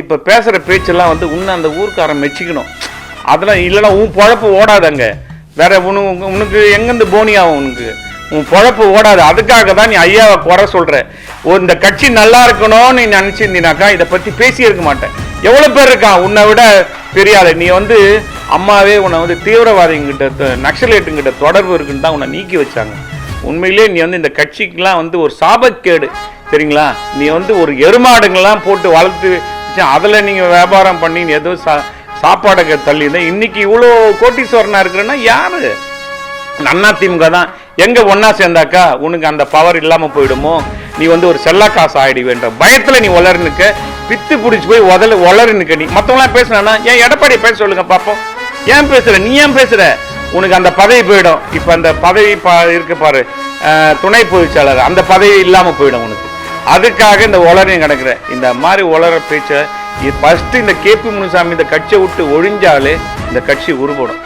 இப்போ பேசுகிற பேச்செல்லாம் வந்து உன்னை அந்த ஊருக்காரன் மெச்சிக்கணும். அதெல்லாம் இல்லைன்னா உன் பொழப்பு ஓடாதங்க. வேற உனக்கு உனக்கு எங்கேருந்து போனி ஆகும் உனக்கு? உன் பொழப்பு ஓடாது. அதுக்காக தான் நீ ஐயாவை குறை சொல்ற. ஓ இந்த கட்சி நல்லா இருக்கணும்னு நீ நினச்சிருந்தீனாக்கா இதை பற்றி பேசியிருக்க மாட்டேன். எவ்வளோ பேர் இருக்கான் உன்னை விட பெரிய நீ வந்து அம்மாவே உன்னை வந்து தீவிரவாதிங்கிட்ட நக்சலேட்டுங்கிட்ட தொடர்பு இருக்குன்னு தான் உன்னை நீக்கி வச்சாங்க. உண்மையிலே நீ வந்து இந்த கட்சிக்கெல்லாம் வந்து ஒரு சாபக்கேடு. சரிங்களா நீ வந்து ஒரு எருமாடுங்கள்லாம் போட்டு வளர்த்து அதில் நீங்கள் வியாபாரம் பண்ணி எதுவும் ஏதோ சா சாப்பாடை தள்ளியிருந்தேன் இன்னைக்கு இவ்வளோ கோட்டீஸ்வரனாக இருக்கிறேன்னா யாரு? அண்ணா திமுக தான். எங்கே ஒன்றா சேர்ந்தாக்கா உனக்கு அந்த பவர் இல்லாமல் போயிடுமோ? நீ வந்து ஒரு செல்லா காசு ஆயிடுவேன்ற பயத்தில் நீ உளறி பித்து பிடிச்சி போய் உதல உளறி நீ. மற்றவங்களாம் பேசுனா ஏன் எடப்பாடி பேச சொல்லுங்க பார்ப்போம் ஏன் பேசுற? நீ ஏன் பேசுற? உனக்கு அந்த பதவி போயிடும். இப்போ அந்த பதவி பா இருக்கு பாரு. துணை பொதுச்சாளர் அந்த பதவி இல்லாமல் போயிடும் உனக்கு. அதுக்காக இந்த உலரையும் கிடக்குறேன். இந்த மாதிரி உலர பேச்சை ஃபஸ்ட்டு இந்த கேபி முனுசாமி இந்த கட்சியை விட்டு ஒழிஞ்சாலே இந்த கட்சி உருப்படும்